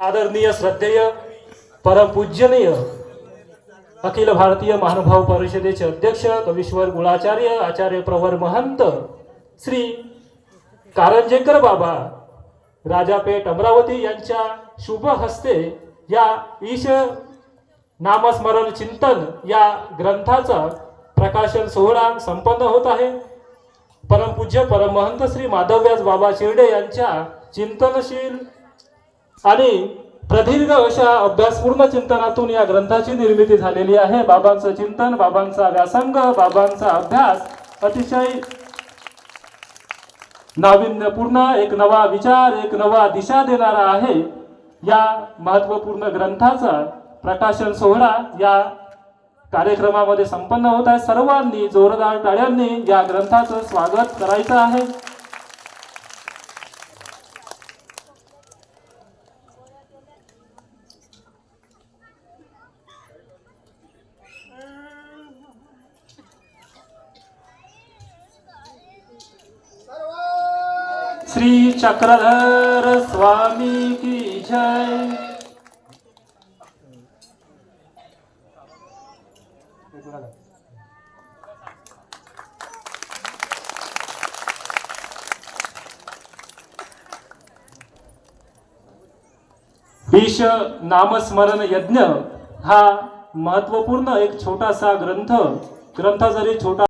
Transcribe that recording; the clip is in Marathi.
आदरणीय श्रद्धेय परमपूजनीय अखिल भारतीय महानुभाव परिषदेचे अध्यक्ष कवीश्वर गुळाचार्य आचार्य प्रवर महंत श्री कारंजेकर बाबा राजापेठ अमरावती यांच्या शुभ हस्ते या ईश नामस्मरण चिंतन या ग्रंथाचा प्रकाशन सोहळा संपन्न होत आहे. परमपूज्य परमहंत श्री माधवव्यास बाबा शिर्डे यांच्या चिंतनशील आणि प्रदीर्घ अशा अभ्यासपूर्ण चिंतनातून या ग्रंथाची निर्मिती झालेली आहे. बाबांचं चिंतन बाबांचा व्यासंग बाबांचा अभ्यास अतिशय नाविन्यपूर्ण एक नवा विचार एक नवा दिशा देणारा आहे. या महत्त्वपूर्ण ग्रंथाचा प्रकाशन सोहळा या कार्यक्रमामध्ये संपन्न होत आहे. सर्वांनी जोरदार टाळ्यांनी या ग्रंथाचं स्वागत करायचं आहे. श्री चक्रधर स्वामी की जय। विष नामस्मरण यज्ञ हा महत्त्वपूर्ण एक छोटासा ग्रंथ. ग्रंथ जरी छोटा